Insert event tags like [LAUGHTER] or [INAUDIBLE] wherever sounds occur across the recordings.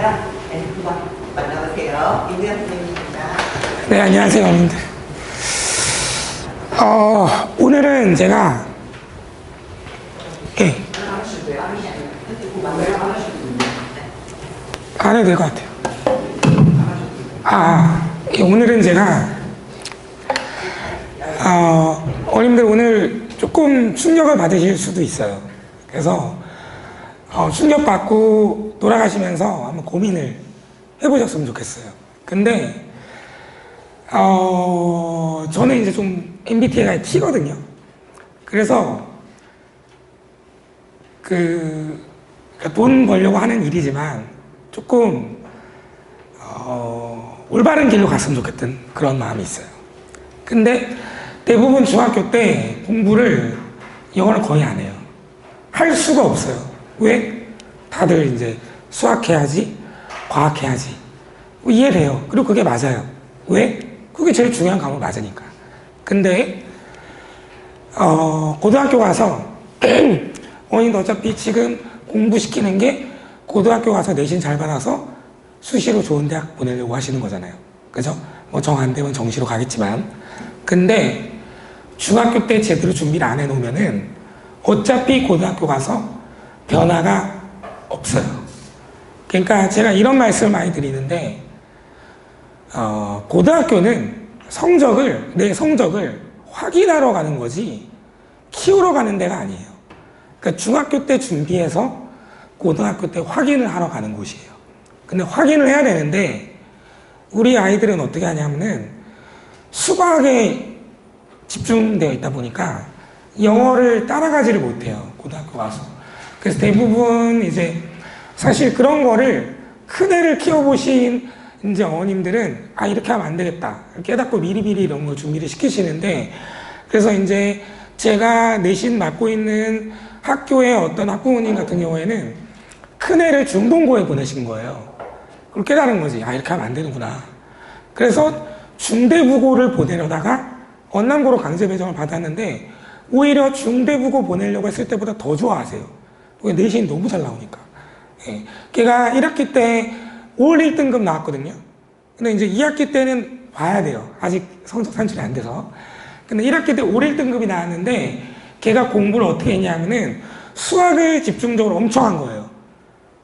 있습니다. 네, 한번 만나보세요. 임미연 선생님입니다. 네, 안녕하세요. 어, 오늘은 제가, 예. 안 해도 될 것 같아요. 아, 예, 오늘은 제가, 어, 어머님들 오늘 조금 충격을 받으실 수도 있어요. 그래서, 어, 충격받고 돌아가시면서 한번 고민을 해보셨으면 좋겠어요. 근데, 어, 저는 이제 좀 MBTI가 T거든요. 그래서 그, 그러니까 돈 벌려고 하는 일이지만 조금, 어, 올바른 길로 갔으면 좋겠던 그런 마음이 있어요. 근데 대부분 중학교 때 공부를 영어를 거의 안 해요. 할 수가 없어요. 왜? 다들 이제 수학해야지, 과학해야지. 이해돼요. 그리고 그게 맞아요. 왜? 그게 제일 중요한 과목 맞으니까. 근데, 어, 고등학교 가서, [CLEARS THROAT] 어머님도 어차피 지금 공부시키는 게 고등학교 가서 내신 잘 받아서 수시로 좋은 대학 보내려고 하시는 거잖아요. 그죠? 뭐 정 안 되면 정시로 가겠지만. 근데 중학교 때 제대로 준비를 안 해놓으면은 어차피 고등학교 가서 변화가 없어요. 그러니까 제가 이런 말씀을 많이 드리는데, 어, 고등학교는 성적을, 내 성적을 확인하러 가는 거지, 키우러 가는 데가 아니에요. 그러니까 중학교 때 준비해서 고등학교 때 확인을 하러 가는 곳이에요. 근데 확인을 해야 되는데, 우리 아이들은 어떻게 하냐면은, 수학에 집중되어 있다 보니까, 영어를 따라가지를 못해요. 고등학교 가서. 그래서 대부분 이제, 사실 그런 거를 큰 애를 키워보신 이제 어머님들은 아 이렇게 하면 안 되겠다 깨닫고 미리미리 이런 거 준비를 시키시는데 그래서 이제 제가 내신 맡고 있는 학교의 어떤 학부모님 같은 경우에는 큰 애를 중동고에 보내신 거예요. 그걸 깨달은 거지. 아 이렇게 하면 안 되는구나. 그래서 중대부고를 보내려다가 언남고로 강제 배정을 받았는데 오히려 중대부고 보내려고 했을 때보다 더 좋아하세요. 왜 내신이 너무 잘 나오니까. 예. 걔가 1학기 때올 1등급 나왔거든요. 근데 이제 2학기 때는 봐야 돼요. 아직 성적 산출이 안 돼서. 근데 1학기 때올 1등급이 나왔는데 걔가 공부를 어떻게 했냐면은 수학을 집중적으로 엄청 한 거예요.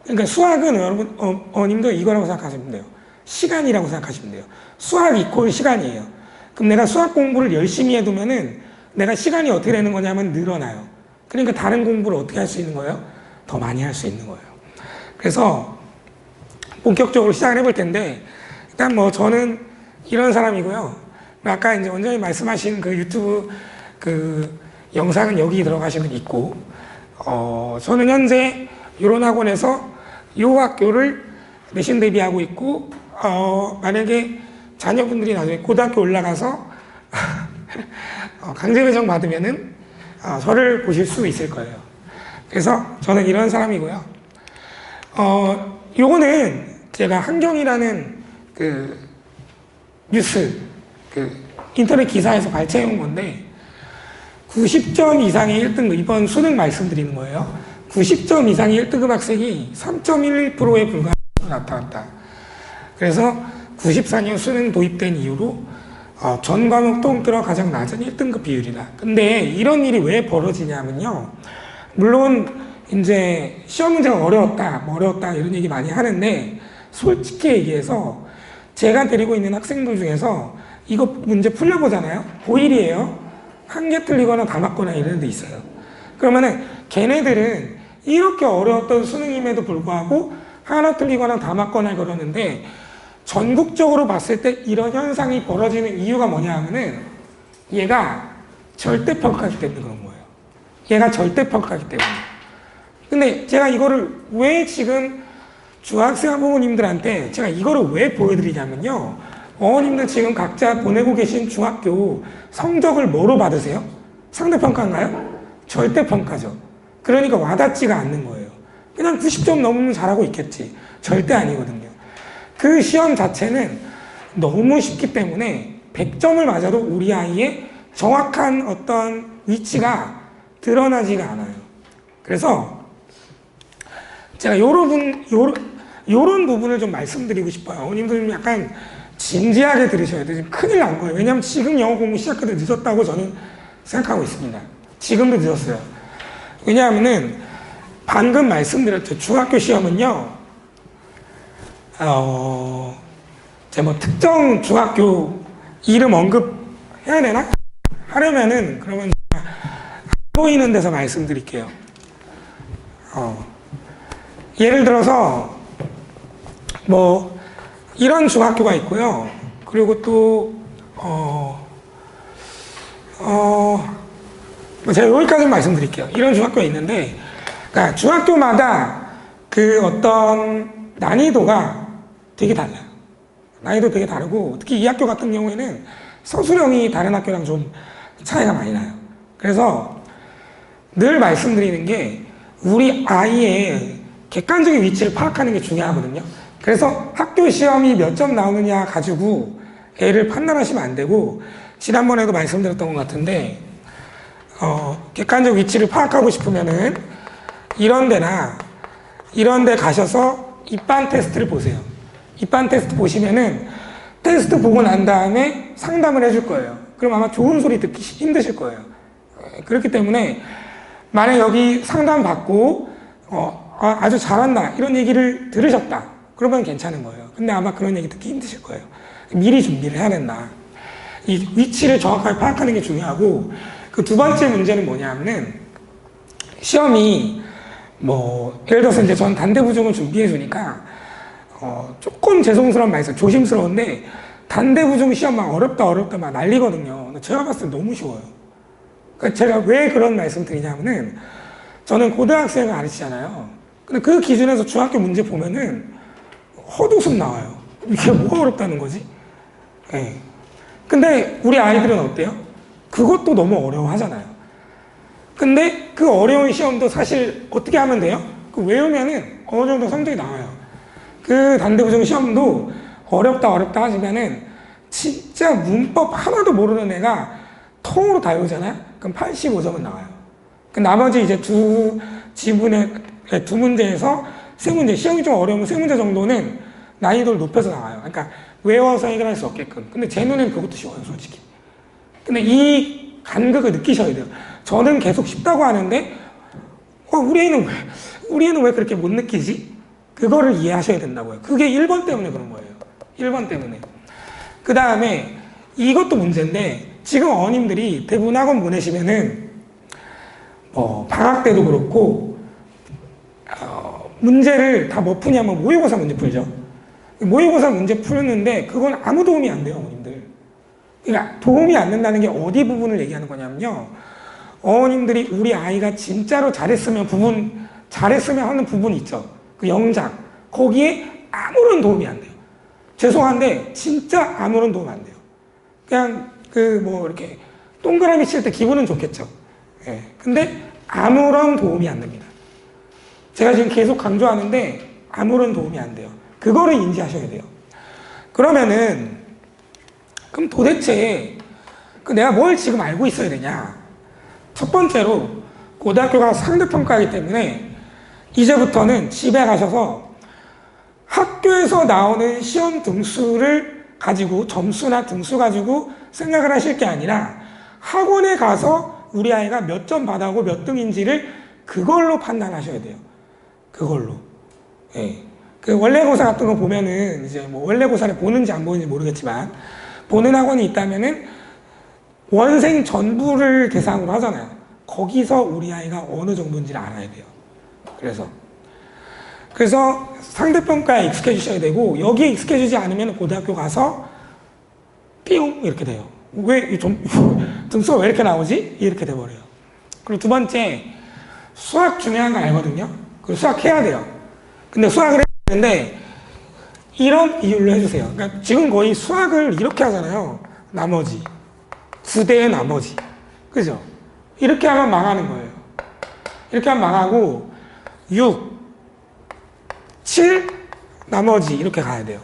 그러니까 수학은 여러분, 어, 어님도 이거라고 생각하시면 돼요. 시간이라고 생각하시면 돼요. 수학 이퀄 시간이에요. 그럼 내가 수학 공부를 열심히 해두면은 내가 시간이 어떻게 되는 거냐면 늘어나요. 그러니까 다른 공부를 어떻게 할 수 있는 거예요? 더 많이 할 수 있는 거예요. 그래서 본격적으로 시작을 해볼 텐데, 일단 뭐 저는 이런 사람이고요. 아까 이제 원장님 말씀하신 그 유튜브 그 영상은 여기 들어가시면 있고, 어, 저는 현재 이런 학원에서 이 학교를 내신 대비하고 있고, 어, 만약에 자녀분들이 나중에 고등학교 올라가서 [LAUGHS] 어, 강제 배정 받으면은 어, 저를 보실 수 있을 거예요. 그래서 저는 이런 사람이고요. 어, 요거는 제가 한경이라는 그 뉴스 그 인터넷 기사에서 발췌해온 건데 90점 이상의 1등급 이번 수능 말씀드리는 거예요. 90점 이상의 1등급 학생이 3.11%에 불과한 나타났다. 그래서 94년 수능 도입된 이후로 어, 전 과목 통틀어 가장 낮은 1등급 비율이다. 근데 이런 일이 왜 벌어지냐면요. 물론 이제 시험 문제가 어려웠다, 뭐 어려웠다 이런 얘기 많이 하는데 솔직히 얘기해서 제가 데리고 있는 학생들 중에서 이거 문제 풀려보잖아요. 고1이에요. 한 개 틀리거나 다 맞거나 이런 데 있어요. 그러면은 걔네들은 이렇게 어려웠던 수능임에도 불구하고 하나 틀리거나 다 맞거나 그러는데 전국적으로 봤을 때 이런 현상이 벌어지는 이유가 뭐냐 하면은 얘가 절대평가기 때문에 그런 거예요. 얘가 절대평가기 때문에. 근데 제가 이거를 왜 지금 중학생 학부모님들한테 제가 이거를 왜 보여드리냐면요. 어머님들 지금 각자 보내고 계신 중학교 성적을 뭐로 받으세요? 상대평가인가요? 절대평가죠. 그러니까 와닿지가 않는 거예요. 그냥 90점 넘으면 잘하고 있겠지. 절대 아니거든요. 그 시험 자체는 너무 쉽기 때문에 100점을 맞아도 우리 아이의 정확한 어떤 위치가 드러나지가 않아요. 그래서 제가 여러분, 요, 이런 부분을 좀 말씀드리고 싶어요. 어머님들 좀 약간 진지하게 들으셔야 돼요. 지금 큰일 난 거예요. 왜냐하면 지금 영어 공부 시작해도 늦었다고 저는 생각하고 있습니다. 지금도 늦었어요. 왜냐하면은 방금 말씀드렸죠. 중학교 시험은요, 어, 제가 뭐 특정 중학교 이름 언급해야 되나? 하려면은 그러면 안 보이는 데서 말씀드릴게요. 어, 예를 들어서 뭐 이런 중학교가 있고요. 그리고 또 어, 어, 뭐 제가 여기까지 말씀드릴게요. 이런 중학교가 있는데, 그러니까 중학교마다 그 어떤 난이도가 되게 달라요. 난이도 되게 다르고, 특히 이 학교 같은 경우에는 서술형이 다른 학교랑 좀 차이가 많이 나요. 그래서 늘 말씀드리는 게 우리 아이의 객관적인 위치를 파악하는 게 중요하거든요. 그래서 학교 시험이 몇 점 나오느냐 가지고 애를 판단하시면 안 되고, 지난번에도 말씀드렸던 것 같은데, 어, 객관적 위치를 파악하고 싶으면은 이런 데나 이런 데 가셔서 입반 테스트를 보세요. 입반 테스트 보시면은 테스트 보고 난 다음에 상담을 해줄 거예요. 그럼 아마 좋은 소리 듣기 힘드실 거예요. 에, 그렇기 때문에 만약 여기 상담 받고 어, 아, 아주 잘한다 이런 얘기를 들으셨다 그러면 괜찮은 거예요. 근데 아마 그런 얘기 듣기 힘드실 거예요. 미리 준비를 해야 된다. 이 위치를 정확하게 파악하는 게 중요하고 그 두 번째 문제는 뭐냐면은 시험이 뭐 예를 들어서 이제 전 단대 부정을 준비해 주니까 어 조금 죄송스러운 말씀 조심스러운데 단대 부정 시험 막 어렵다 어렵다 막 난리거든요. 제가 봤을 때 너무 쉬워요. 그러니까 제가 왜 그런 말씀 드리냐면은 저는 고등학생을 가르치잖아요. 근데 그 기준에서 중학교 문제 보면은 헛웃음 나와요. 이게 뭐가 어렵다는 거지? 예. 근데 우리 아이들은 어때요? 그것도 너무 어려워하잖아요. 근데 그 어려운 시험도 사실 어떻게 하면 돼요? 그 외우면은 어느 정도 성적이 나와요. 그 단대부정 시험도 어렵다 어렵다 하시면은 진짜 문법 하나도 모르는 애가 통으로 다 외우잖아요? 그럼 85점은 나와요. 그 나머지 이제 두 지분의 네, 두 문제에서 세 문제, 시험이 좀 어려우면 세 문제 정도는 난이도를 높여서 나와요. 그러니까 외워서 해결할 수 없게끔. 근데 제 눈에는 그것도 쉬워요, 솔직히. 근데 이 간극을 느끼셔야 돼요. 저는 계속 쉽다고 하는데, 어, 우리 애는 왜, 우리 애는 왜 그렇게 못 느끼지? 그거를 이해하셔야 된다고요. 그게 1번 때문에 그런 거예요. 1번 때문에. 그 다음에 이것도 문제인데, 지금 어머님들이 대부분 학원 보내시면은, 뭐, 방학 때도 그렇고, 어, 문제를 다 뭐 푸냐면 모의고사 문제 풀죠. 모의고사 문제 풀는데 그건 아무 도움이 안 돼요, 어머님들. 그러니까 도움이 안 된다는 게 어디 부분을 얘기하는 거냐면요. 어머님들이 우리 아이가 진짜로 잘했으면 부분, 잘했으면 하는 부분 있죠. 그 영장. 거기에 아무런 도움이 안 돼요. 죄송한데, 진짜 아무런 도움 안 돼요. 그냥 그 뭐 이렇게 동그라미 칠 때 기분은 좋겠죠. 예. 근데 아무런 도움이 안 됩니다. 제가 지금 계속 강조하는데 아무런 도움이 안 돼요. 그거를 인지하셔야 돼요. 그러면은 그럼 도대체 그 내가 뭘 지금 알고 있어야 되냐? 첫 번째로 고등학교가 상대평가이기 때문에 이제부터는 집에 가셔서 학교에서 나오는 시험 등수를 가지고 점수나 등수 가지고 생각을 하실 게 아니라 학원에 가서 우리 아이가 몇 점 받아오고 몇 등인지를 그걸로 판단하셔야 돼요. 그걸로. 예. 그 원래고사 같은 거 보면은 이제 뭐 원래고사를 보는지 안 보는지 모르겠지만 보는 학원이 있다면은 원생 전부를 대상으로 하잖아요. 거기서 우리 아이가 어느 정도인지를 알아야 돼요. 그래서 그래서 상대평가에 익숙해지셔야 되고 여기에 익숙해지지 않으면 고등학교 가서 삐용 이렇게 돼요. 왜 좀 [LAUGHS] 등수가 왜 이렇게 나오지? 이렇게 돼버려요. 그리고 두 번째 수학 중요한 거 알거든요. 그 수학 해야 돼요. 근데 수학을 되는데 이런 이율로 해주세요. 그러니까 지금 거의 수학을 이렇게 하잖아요. 나머지 부대의 나머지 그죠? 이렇게 하면 망하는 거예요. 이렇게 하면 망하고 6, 7 나머지 이렇게 가야 돼요.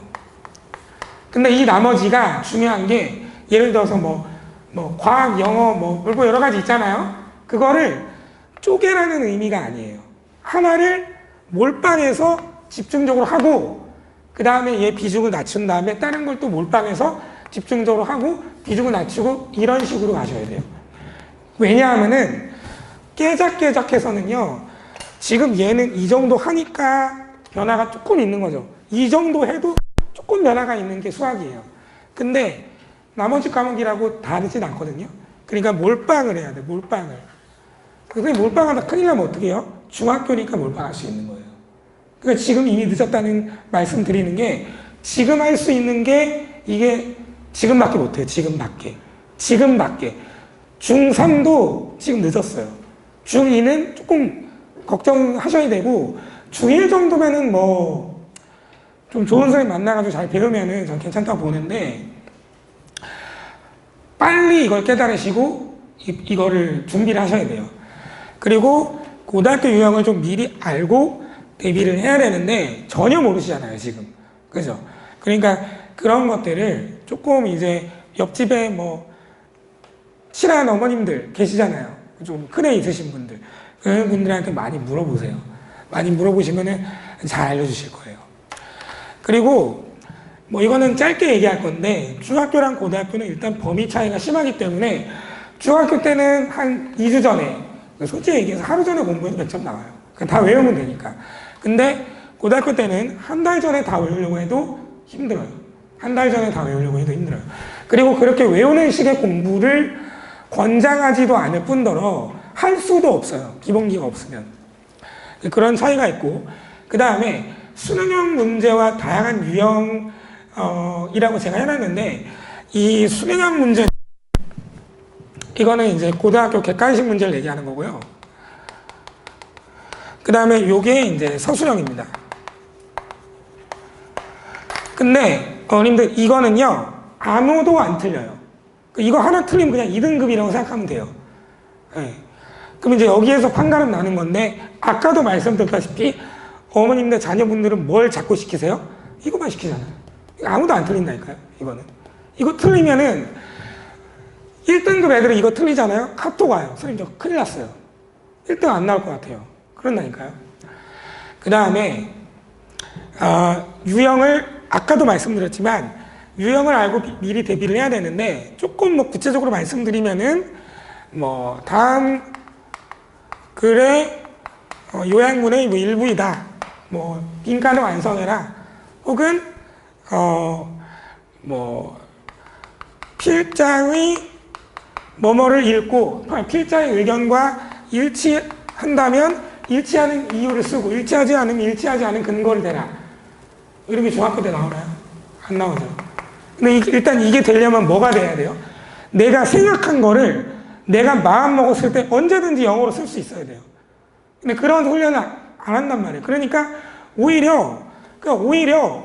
근데 이 나머지가 중요한 게 예를 들어서 뭐, 뭐 과학, 영어, 뭐 여러 가지 있잖아요. 그거를 쪼개라는 의미가 아니에요. 하나를 몰빵해서 집중적으로 하고 그 다음에 얘 비중을 낮춘 다음에 다른 걸 또 몰빵해서 집중적으로 하고 비중을 낮추고 이런 식으로 가셔야 돼요. 왜냐하면은 깨작깨작해서는요 지금 얘는 이 정도 하니까 변화가 조금 있는 거죠. 이 정도 해도 조금 변화가 있는 게 수학이에요. 근데 나머지 과목이라고 다르진 않거든요. 그러니까 몰빵을 해야 돼, 몰빵을. 그래서 몰빵하다 큰일 나면 어떻게 해요? 중학교니까 몰빵할 수 있는 거예요. 그러니까 지금 이미 늦었다는 말씀 드리는 게 지금 할 수 있는 게 이게 지금밖에 못해요. 지금밖에. 지금밖에. 중3도 지금 늦었어요. 중2는 조금 걱정하셔야 되고 중1 정도면은 뭐 좀 좋은 선생님 만나가지고 잘 배우면은 전 괜찮다고 보는데 빨리 이걸 깨달으시고 이, 이거를 준비를 하셔야 돼요. 그리고 고등학교 유형을 좀 미리 알고 대비를 해야 되는데 전혀 모르시잖아요, 지금. 그죠? 그러니까 그런 것들을 조금 이제 옆집에 뭐 친한 어머님들 계시잖아요. 좀 큰 애 있으신 분들. 분들한테 많이 물어보세요. 많이 물어보시면은 잘 알려주실 거예요. 그리고 뭐 이거는 짧게 얘기할 건데 중학교랑 고등학교는 일단 범위 차이가 심하기 때문에 중학교 때는 한 2주 전에 솔직히 얘기해서 하루 전에 공부해도 100점 나와요. 다 외우면 되니까. 근데 고등학교 때는 한 달 전에 다 외우려고 해도 힘들어요. 한 달 전에 다 외우려고 해도 힘들어요. 그리고 그렇게 외우는 식의 공부를 권장하지도 않을 뿐더러 할 수도 없어요. 기본기가 없으면. 그런 차이가 있고, 그 다음에 수능형 문제와 다양한 유형, 어, 이라고 제가 해놨는데, 이 수능형 문제, 이거는 이제 고등학교 객관식 문제를 얘기하는 거고요. 그 다음에 요게 이제 서술형입니다. 근데, 어머님들, 이거는요, 아무도 안 틀려요. 이거 하나 틀리면 그냥 2등급이라고 생각하면 돼요. 예. 그럼 이제 여기에서 판가름 나는 건데, 아까도 말씀드렸다시피, 어머님들 자녀분들은 뭘 자꾸 시키세요? 이거만 시키잖아요. 아무도 안 틀린다니까요, 이거는. 이거 틀리면은, 1등급 애들은 이거 틀리잖아요? 카톡 와요. 선생님, 저 큰일 났어요. 1등 안 나올 것 같아요. 그런다니까요. 그 다음에, 어, 유형을, 아까도 말씀드렸지만, 유형을 알고 미- 미리 대비를 해야 되는데, 조금 뭐 구체적으로 말씀드리면은, 뭐, 다음 글의 어, 요약문의 뭐 일부이다. 뭐, 빈칸을 완성해라. 혹은, 어, 뭐, 필자의 뭐뭐를 읽고 필자의 의견과 일치한다면 일치하는 이유를 쓰고 일치하지 않으면 일치하지 않은 근거를 대라. 이런 게 중학교 때 나오나요? 안 나오죠. 근데 이- 일단 이게 되려면 뭐가 돼야 돼요? 내가 생각한 거를 내가 마음 먹었을 때 언제든지 영어로 쓸 수 있어야 돼요. 근데 그런 훈련을 안 한단 말이에요. 그러니까 오히려, 그러니까 오히려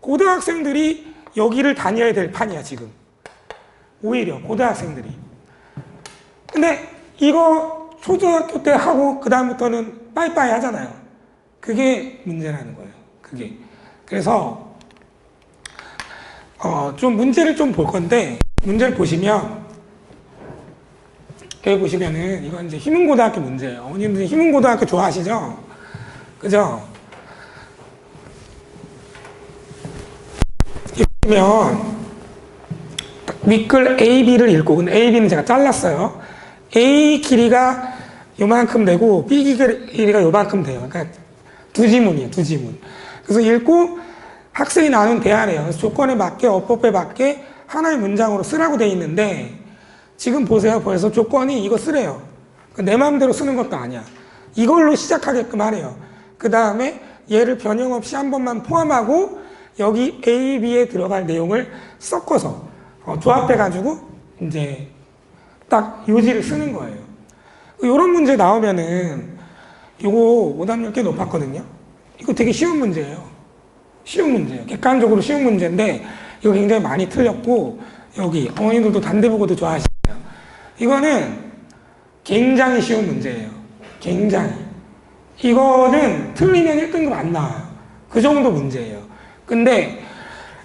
고등학생들이 여기를 다녀야 될 판이야, 지금. 오히려 고등학생들이. 근데 이거 초등학교 때 하고 그다음부터는 빠이빠이 하잖아요. 그게 문제라는 거예요. 그게. 그래서 어, 좀 문제를 좀 볼 건데 문제를 보시면 여기 보시면은 이건 이제 희문고등학교 문제예요. 어머님들 희문고등학교 좋아하시죠? 그죠? 보면 밑글 A, B를 읽고 근데 A, B는 제가 잘랐어요. A 길이가 요만큼 되고 B 길이가 요만큼 돼요. 그러니까 두 지문이에요. 두 지문. 그래서 읽고 학생이 나눈. 그래서 조건에 맞게 어법에 맞게 하나의 문장으로 쓰라고 돼 있는데 지금 보세요. 벌써 조건이 이거 쓰래요. 내 마음대로 쓰는 것도 아니야. 이걸로 시작하게끔 하래요. 그 다음에 얘를 변형 없이 한 번만 포함하고 여기 A, B에 들어갈 내용을 섞어서 어, 조합해가지고 이제 딱 요지를 쓰는 거예요. 이런 문제 나오면은 이거 오답률 꽤 높았거든요. 이거 되게 쉬운 문제예요. 쉬운 문제예요. 객관적으로 쉬운 문제인데 이거 굉장히 많이 틀렸고 여기 어머님들도 단대보고도 좋아하시네요. 이거는 굉장히 쉬운 문제예요. 굉장히. 이거는 틀리면 1등급 안 나와요. 그 정도 문제예요. 근데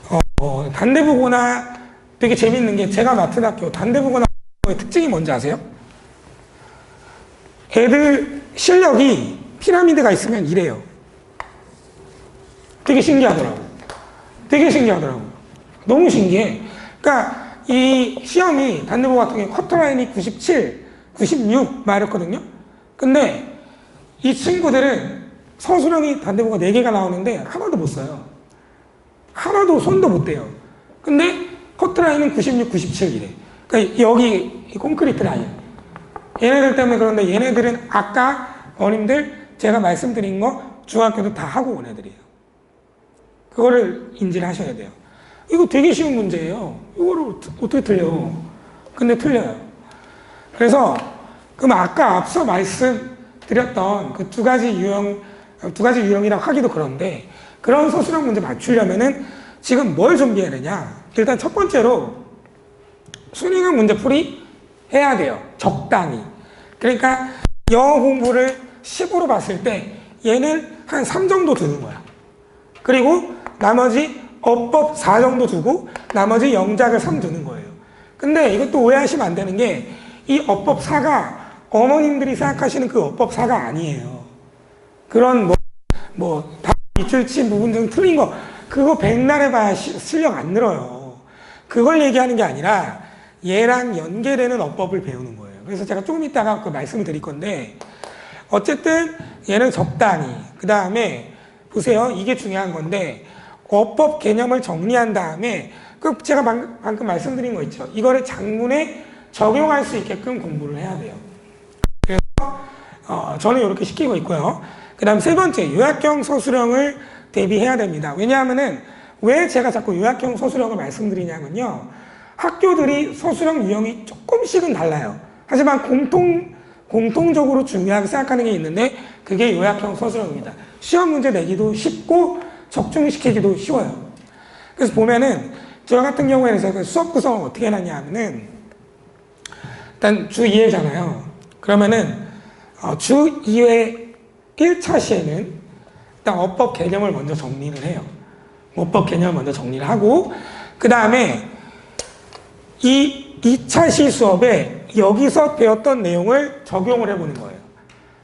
어, 어, 단대보고나 되게 재밌는 게 제가 맡은 학교 단대보고나 의 특징이 뭔지 아세요? 애들 실력이 피라미드가 있으면 이래요. 되게 신기하더라고. 되게 신기하더라고. 너무 신기해. 그러니까 이 시험이 단대보 같은 경우 커트라인이 97, 96 말했거든요. 근데 이 친구들은 서술형이 단대보가 4개가 나오는데 하나도 못 써요. 하나도 손도 못 대요. 근데 커트라인은 96, 97이래. 그러니까 여기 이 콘크리트 라인. 얘네들 때문에 그런데 얘네들은 아까 어님들 제가 말씀드린 거 중학교도 다 하고 온 애들이에요. 그거를 인지를 하셔야 돼요. 이거 되게 쉬운 문제예요. 이거를 어떻게- 틀려? 근데 틀려요. 그래서 그럼 아까 앞서 말씀드렸던 그 두 가지 유형 두 가지 유형이라고 하기도 그런데 그런 서술형 문제 맞추려면은 지금 뭘 준비해야 되냐? 일단 첫 번째로 수능형 문제 풀이 해야 돼요. 적당히. 그러니까 영어 공부를 10으로 봤을 때 얘는 한 3 정도 두는 거야. 그리고 나머지 어법 4 정도 두고 나머지 영작을 3 두는 거예요. 근데 이것도 오해하시면 안 되는 게 이 어법 4가 어머님들이 생각하시는 그 어법 4가 아니에요. 그런 뭐, 뭐, 다 밑줄친 부분 중 틀린 거, 그거 백날 해봐야 시- 실력 안 늘어요. 그걸 얘기하는 게 아니라 얘랑 연계되는 어법을 배우는 거예요. 그래서 제가 조금 이따가 그 말씀을 드릴 건데, 어쨌든 얘는 적당히, 그 다음에 보세요. 이게 중요한 건데, 어법 개념을 정리한 다음에, 그 제가 방금, 방금 말씀드린 거 있죠. 이거를 장문에 적용할 수 있게끔 공부를 해야 돼요. 그래서 어, 저는 이렇게 시키고 있고요. 그 다음 세 번째, 요약형 서술형을 대비해야 됩니다. 왜냐하면은 왜 제가 자꾸 요약형 서술형을 말씀드리냐면요. 학교들이 서술형 유형이 조금씩은 달라요. 하지만 공통, 공통적으로 중요하게 생각하는 게 있는데 그게 요약형 서술형입니다. 시험 문제 내기도 쉽고 적중시키기도 쉬워요. 그래서 보면은 저 같은 경우에는 제가 수업 구성을 어떻게 해놨냐 하면은 일단 주 2회잖아요. 그러면은 어, 주 2회 1차 시에는 일단 어법 개념을 먼저 정리를 해요. 어법 개념을 먼저 정리를 하고 그 다음에 이 2차 시 수업에 여기서 배웠던 내용을 적용을 해보는 거예요.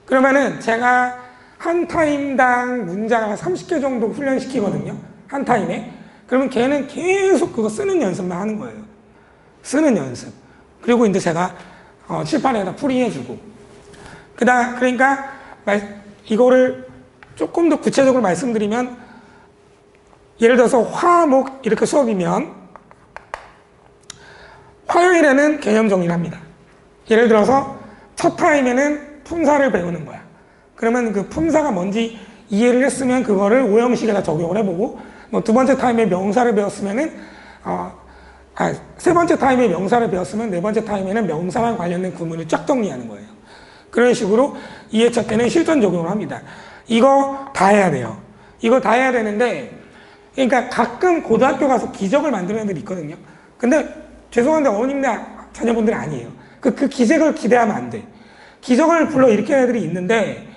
그러면은 제가 한 타임당 문장을 한 30개 정도 훈련시키거든요. 한 타임에. 그러면 걔는 계속 그거 쓰는 연습만 하는 거예요. 쓰는 연습. 그리고 이제 제가 어, 칠판에다 풀이해주고. 그다 그러니까 말, 이거를 조금 더 구체적으로 말씀드리면 예를 들어서 화목 이렇게 수업이면 화요일에는 개념 정리를 합니다. 예를 들어서 첫 타임에는 품사를 배우는 거야. 그러면 그 품사가 뭔지 이해를 했으면 그거를 오형식에다 적용을 해보고 뭐 두 번째 타임에 명사를 배웠으면은 어, 아, 세 번째 타임에 명사를 배웠으면 네 번째 타임에는 명사랑 관련된 구문을 쫙 정리하는 거예요. 그런 식으로 2회차 때는 실전 적용을 합니다. 이거 다 해야 돼요. 이거 다 해야 되는데, 그러니까 가끔 고등학교 가서 기적을 만드는 애들이 있거든요. 근데 죄송한데 어머님네 자녀분들은 아니에요. 그, 그 기적을 기대하면 안 돼. 기적을 불러 일으키는 애들이 있는데,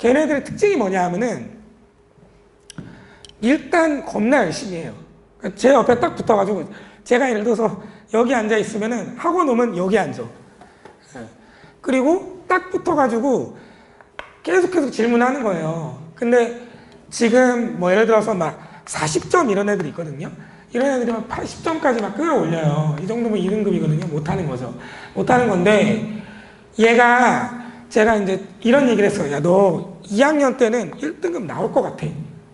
걔네들의 특징이 뭐냐 하면은, 일단 겁나 열심히 해요. 그러니까 제 옆에 딱 붙어가지고, 제가 예를 들어서 여기 앉아 있으면은 학원 오면 여기 앉아. 예. 그리고 딱 붙어가지고 계속 계속 질문하는 거예요. 근데 지금 뭐 예를 들어서 막 40점 이런 애들이 있거든요. 이런 애들이 막 80점까지 막 끌어올려요. 이 정도면 2등급이거든요. 못하는 거죠. 못하는 건데 얘가 제가 이제 이런 얘기를 했어요. 야, 너 2학년 때는 1등급 나올 것 같아.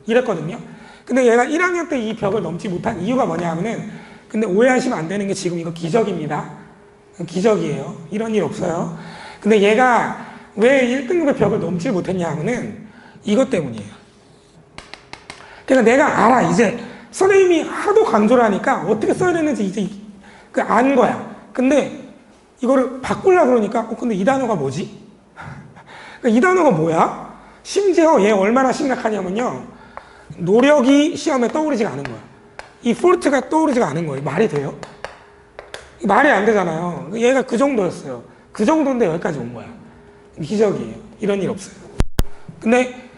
이랬거든요. 근데 얘가 1학년 때 이 벽을 넘지 못한 이유가 뭐냐 하면은 근데 오해하시면 안 되는 게 지금 이거 기적입니다. 기적이에요. 이런 일 없어요. 근데 얘가 왜 1등급의 벽을 넘지 못했냐 하면은 이것 때문이에요. 그러니까 내가 알아. 이제 선생님이 하도 강조를 하니까 어떻게 써야 되는지 이제 그 안 거야. 근데 이거를 바꾸려고 그러니까 어, 근데 이 단어가 뭐지? 그러니까 이 단어가 뭐야? 심지어 얘 얼마나 심각하냐면요. 노력이 시험에 떠오르지가 않은 거야. 이 폴트가 떠오르지가 않은 거예요. 말이 돼요? 말이 안 되잖아요. 얘가 그 정도였어요. 그 정도인데 여기까지 온 거야. 기적이에요. 이런 일 없어요. 근데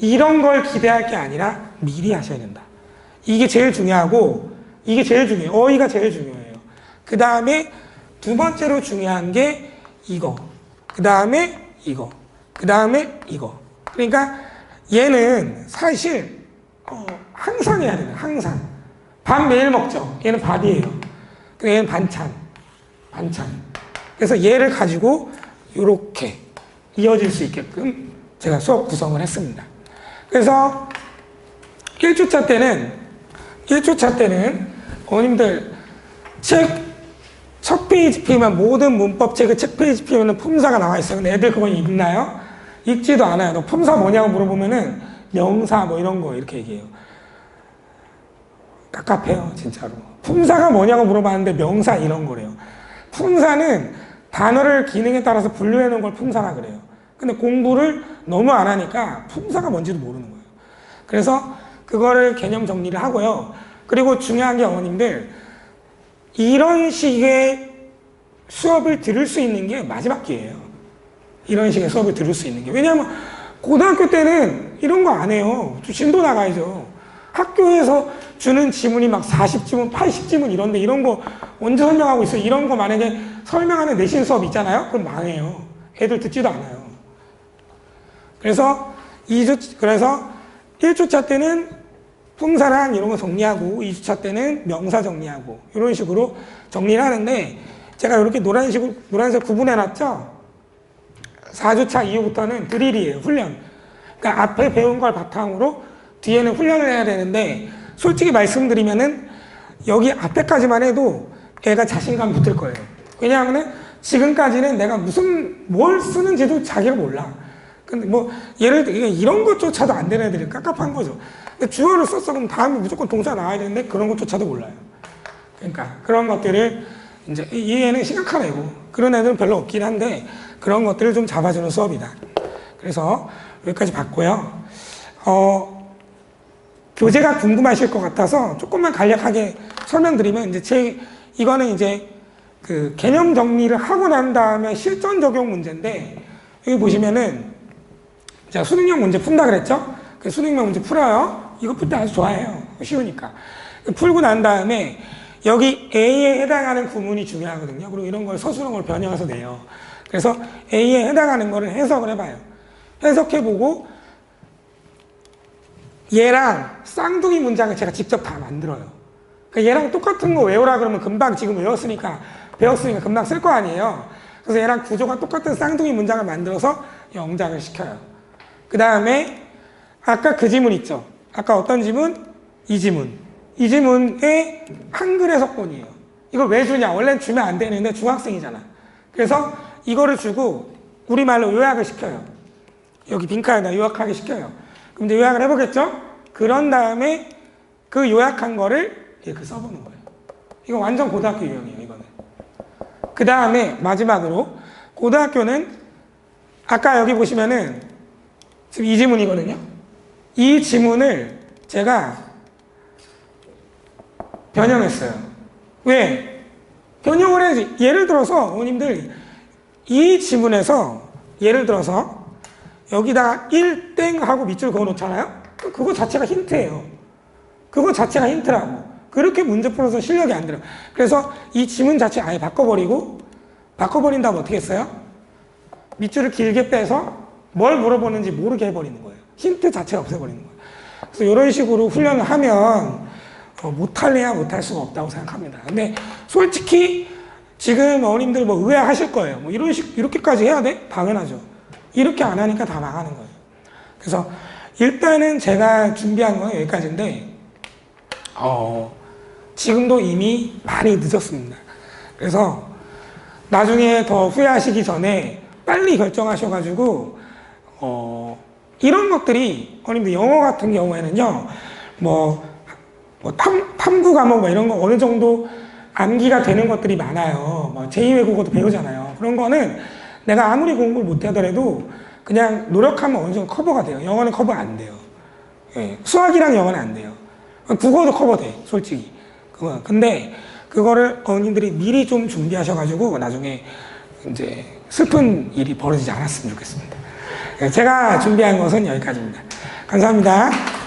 이런 걸 기대할 게 아니라 미리 하셔야 된다. 이게 제일 중요하고 이게 제일 중요해요. 어휘가 제일 중요해요. 그 다음에 두 번째로 중요한 게 이거. 그 다음에 이거. 그 다음에 이거. 그러니까 얘는 사실 어, 항상 해야 돼요. 항상. 밥 매일 먹죠. 얘는 밥이에요. 근데 얘는 반찬. 반찬. 그래서 얘를 가지고 이렇게 이어질 수 있게끔 제가 수업 구성을 했습니다. 그래서 1주차 때는 1주차 때는 어머님들 책 첫 페이지 피면 모든 문법 책의 책 페이지 피면 품사가 나와 있어요. 근데 애들 그거 읽나요? 읽지도 않아요. 너 품사 뭐냐고 물어보면은 명사 뭐 이런 거 이렇게 얘기해요. 깝깝해요, 진짜로. 품사가 뭐냐고 물어봤는데 명사 이런 거래요. 품사는 단어를 기능에 따라서 분류해 놓은 걸 품사라 그래요. 근데 공부를 너무 안 하니까 품사가 뭔지도 모르는 거예요. 그래서 그거를 개념 정리를 하고요. 그리고 중요한 게 어머님들 이런 식의 수업을 들을 수 있는 게 마지막 기회예요. 이런 식의 수업을 들을 수 있는 게. 왜냐하면 고등학교 때는 이런 거 안 해요. 좀 진도 나가야죠. 학교에서 주는 지문이 막 40지문, 80지문 이런데 이런 거 언제 설명하고 있어요? 이런 거 만약에 설명하는 내신 수업 있잖아요? 그럼 망해요. 애들 듣지도 않아요. 그래서 2주, 그래서 1주차 때는 품사랑 이런 거 정리하고 2주차 때는 명사 정리하고 이런 식으로 정리를 하는데 제가 이렇게 노란식으로, 노란색 구분해 놨죠? 4주차 이후부터는 드릴이에요, 훈련. 그러니까 앞에 배운 걸 바탕으로 뒤에는 훈련을 해야 되는데 솔직히 말씀드리면은 여기 앞에까지만 해도 애가 자신감 붙을 거예요. 왜냐하면은 지금까지는 내가 무슨 뭘 쓰는지도 자기가 몰라. 근데 뭐 예를 들어 이런 것조차도 안 되는 애들이 깝깝한 거죠. 근데 주어를 썼어 그럼 다음에 무조건 동사 나와야 되는데 그런 것조차도 몰라요. 그러니까 그런 것들을 이제 이 애는 심각한 애고 그런 애들은 별로 없긴 한데 그런 것들을 좀 잡아주는 수업이다. 그래서 여기까지 봤고요. 어, 교재가 궁금하실 것 같아서 조금만 간략하게 설명드리면 이제 제 이거는 이제 그 개념 정리를 하고 난 다음에 실전 적용 문제인데 여기 보시면은 자 수능형 문제 푼다 그랬죠? 그 수능형 문제 풀어요. 이거 풀 때 아주 좋아해요. 쉬우니까 풀고 난 다음에 여기 A에 해당하는 구문이 중요하거든요. 그리고 이런 걸 서술형으로 변형해서 내요. 그래서 A에 해당하는 거를 해석을 해봐요. 해석해보고 얘랑 쌍둥이 문장을 제가 직접 다 만들어요. 그러니까 얘랑 똑같은 거 외우라 그러면 금방 지금 외웠으니까 배웠으니까 금방 쓸 거 아니에요. 그래서 얘랑 구조가 똑같은 쌍둥이 문장을 만들어서 영작을 시켜요. 그 다음에 아까 그 지문 있죠. 아까 어떤 지문? 이 지문. 이 지문의 한글 해석본이에요. 이걸 왜 주냐? 원래는 주면 안 되는데 중학생이잖아. 그래서 이거를 주고 우리말로 요약을 시켜요. 여기 빈칸에다 요약하게 시켜요. 그럼 이제 요약을 해보겠죠? 그런 다음에 그 요약한 거를 이렇게 써보는 거예요. 이거 완전 고등학교 유형이에요, 이거는. 그 다음에 마지막으로 고등학교는 아까 여기 보시면은 지금 이 지문이거든요. 이 지문을 제가 변형했어요. 왜? 변형을 해야지. 예를 들어서 어머님들 이 지문에서 예를 들어서 여기다가 1땡 하고 밑줄 그어 놓잖아요? 그거 자체가 힌트예요. 그거 자체가 힌트라고. 그렇게 문제 풀어서 실력이 안 들어요. 그래서 이 지문 자체 아예 바꿔버리고, 바꿔버린 다음 어떻게 했어요? 밑줄을 길게 빼서 뭘 물어보는지 모르게 해버리는 거예요. 힌트 자체가 없애버리는 거예요. 그래서 이런 식으로 훈련을 하면 어, 못할래야 못할 수가 없다고 생각합니다. 근데 솔직히 지금 어머님들 뭐 의아하실 거예요. 뭐 이런 식, 이렇게까지 해야 돼? 당연하죠. 이렇게 안 하니까 다 망하는 거예요. 그래서 일단은 제가 준비한 건 여기까지인데, 어, 지금도 이미 많이 늦었습니다. 그래서 나중에 더 후회하시기 전에 빨리 결정하셔가지고, 어, 이런 것들이, 어머님들 영어 같은 경우에는요, 뭐, 뭐 탐, 탐구 과목 뭐 이런 거 어느 정도 암기가 되는 것들이 많아요. 뭐 제2외국어도 배우잖아요. 그런 거는 내가 아무리 공부를 못하더라도 그냥 노력하면 어느 정도 커버가 돼요. 영어는 커버 안 돼요. 예, 수학이랑 영어는 안 돼요. 국어도 커버돼, 솔직히. 그거. 근데 그거를 어머님들이 미리 좀 준비하셔가지고 나중에 이제 슬픈 일이 벌어지지 않았으면 좋겠습니다. 예, 제가 준비한 것은 여기까지입니다. 감사합니다.